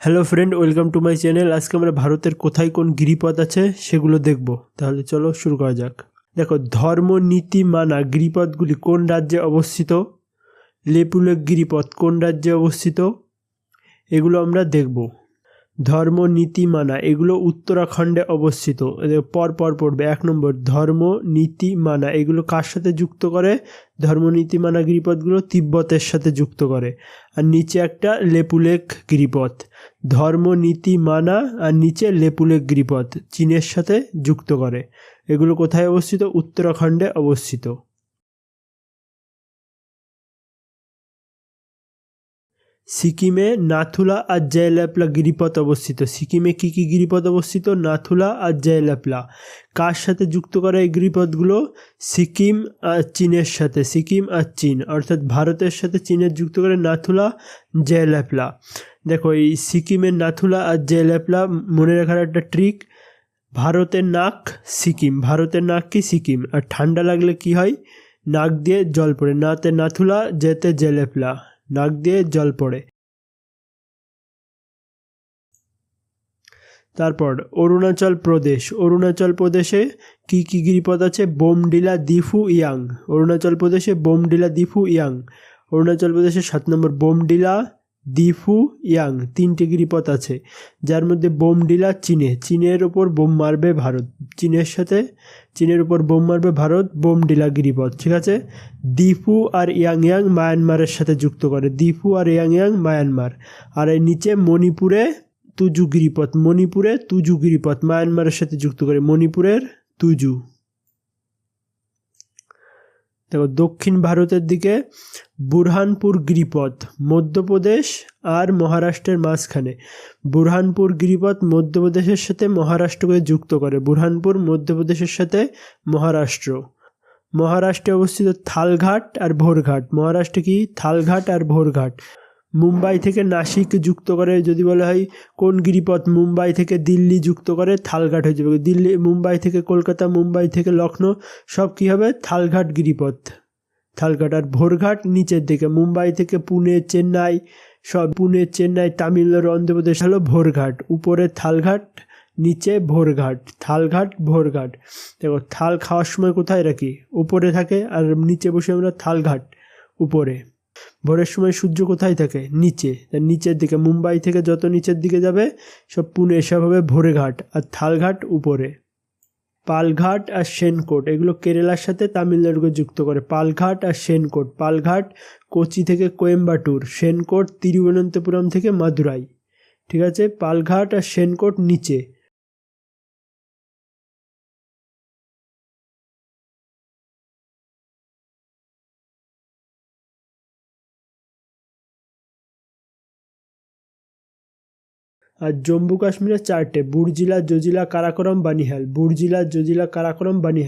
Hello friend welcome to my channel আজকে আমরা ভারতের কোথায় কোন গিরিপথ আছে সেগুলো দেখব। তাহলে চলো শুরু করা যাক। দেখো, ধর্ম, নীতি, মানা গিরিপথগুলি কোন রাজ্যে অবস্থিত? লেপুলেক গিরিপথ কোন রাজ্যে অবস্থিত? এগুলো আমরা দেখব। ধর্ম, নীতি, মানা, এগুলো উত্তরাখণ্ডে অবস্থিত। পর পর পড়বে। এক নম্বর, ধর্ম, নীতি, মানা, এগুলো কার সাথে যুক্ত করে? ধর্ম, নীতি, মানা গিরিপথগুলো তিব্বতের সাথে যুক্ত করে। আর নিচে একটা লেপুলেক গিরিপথ। ধর্ম, নীতি, মানা, আর নিচে লেপুলেক গিরিপথ, চীনের সাথে যুক্ত করে। এগুলো কোথায় অবস্থিত? উত্তরাখণ্ডে অবস্থিত। সিকিমে নাথুলা আর জয়লাপলা গিরিপথ অবস্থিত। সিকিমে কি কি গিরিপথ অবস্থিত? নাথুলা আর জয়লাপলা। কার সাথে যুক্ত করা এই গিরিপথগুলো? সিকিম আর চীনের সাথে। সিকিম আর চীন। অর্থাৎ ভারতের সাথে চীনের যুক্ত করে নাথুলা, জয়লাপলা। দেখো, এই সিকিমের নাথুলা আর জয়লাপলা মনে রাখার একটা ট্রিক ভারতের নাক সিকিম। ভারতের নাক কি সিকিম? আর ঠান্ডা লাগলে কি হয়? নাক দিয়ে জল পড়ে। নাতে নাথুলা, যেতে জেলেপলা নাক দিয়ে জল পড়ে। তারপর, অরুণাচল প্রদেশ। অরুণাচল প্রদেশে কি কি গিরিপথ আছে? বোমডিলা দিফু ইয়াং। অরুণাচল প্রদেশে বোমডিলা দিফু ইয়াং। অরুণাচল প্রদেশে সাত নম্বর বোমডিলা দিফু ইয়াং তিনটে গিরিপথ আছে, যার মধ্যে বোমডিলা চীনে, চীনের ওপর বোম মারবে ভারত। চীনের সাথে, চীনের উপর বোম মারবে ভারত বোমডিলা গিরিপথ, ঠিক আছে? দিফু আর ইয়াং ইয়াং মায়ানমারের সাথে যুক্ত করে দিফু আর ইয়াং ইয়াং মায়ানমার। আর এর নিচে মণিপুরে তুজু গিরিপথ, মণিপুরে তুজু গিরিপথ, মায়ানমারের সাথে যুক্ত করে মণিপুরের তুজু। দেখো, দক্ষিণ ভারতের দিকে বুরহানপুর গিরিপথ, মধ্যপ্রদেশ আর মহারাষ্ট্রের মাঝখানে। বুরহানপুর গিরিপথ মধ্যপ্রদেশের সাথে মহারাষ্ট্রকে যুক্ত করে। বুরহানপুর মধ্যপ্রদেশের সাথে মহারাষ্ট্র। মহারাষ্ট্রে অবস্থিত থালঘাট আর ভোরঘাট। মহারাষ্ট্রে কি? থালঘাট আর ভোরঘাট। মুম্বাই থেকে নাসিক যুক্ত করে, যদি বলা হয় কোন গিরিপথ মুম্বাই থেকে দিল্লি যুক্ত করে, থালঘাট হয়ে যাবে। দিল্লি, মুম্বাই থেকে কলকাতা, মুম্বাই থেকে লখনৌ সব কী হবে? থালঘাট গিরিপথ। থালঘাট আর ভোরঘাট নিচের দিকে। মুম্বাই থেকে পুনে, চেন্নাই, সব পুনে, চেন্নাই, তামিলনাড়ু, অন্ধ্রপ্রদেশ হলো ভোরঘাট। উপরে থালঘাট, নিচে ভোরঘাট। থালঘাট, ভোরঘাট। দেখো, থাল খাওয়ার সময় কোথায়? রাখি উপরে থাকে আর নিচে বসে আমরা থালঘাট। উপরে। ভোরের সময় সূর্য কোথায় থাকে? নিচে। তার নিচের দিকে, মুম্বাই থেকে যত নিচের দিকে যাবে, সব পুনে সব হবে ভোরেঘাট আর থালঘাট উপরে। পালঘাট আর সেনকোট এগুলো কেরালার সাথে তামিলনাড়ুকে যুক্ত করে। পালঘাট আর সেনকোট পালঘাট, কোচি থেকে কোয়েম্বাটুর সেনকোট তিরুবনন্তপুরম থেকে মাদুরাই। ঠিক আছে? পালঘাট আর সেনকোট নিচে। আর জম্মু কাশ্মীরের চারটে বুর্জিলা জজিলা কারাকরম বানিহাল। বুর্জিলা জজিলা কারাকরম বানিহাল।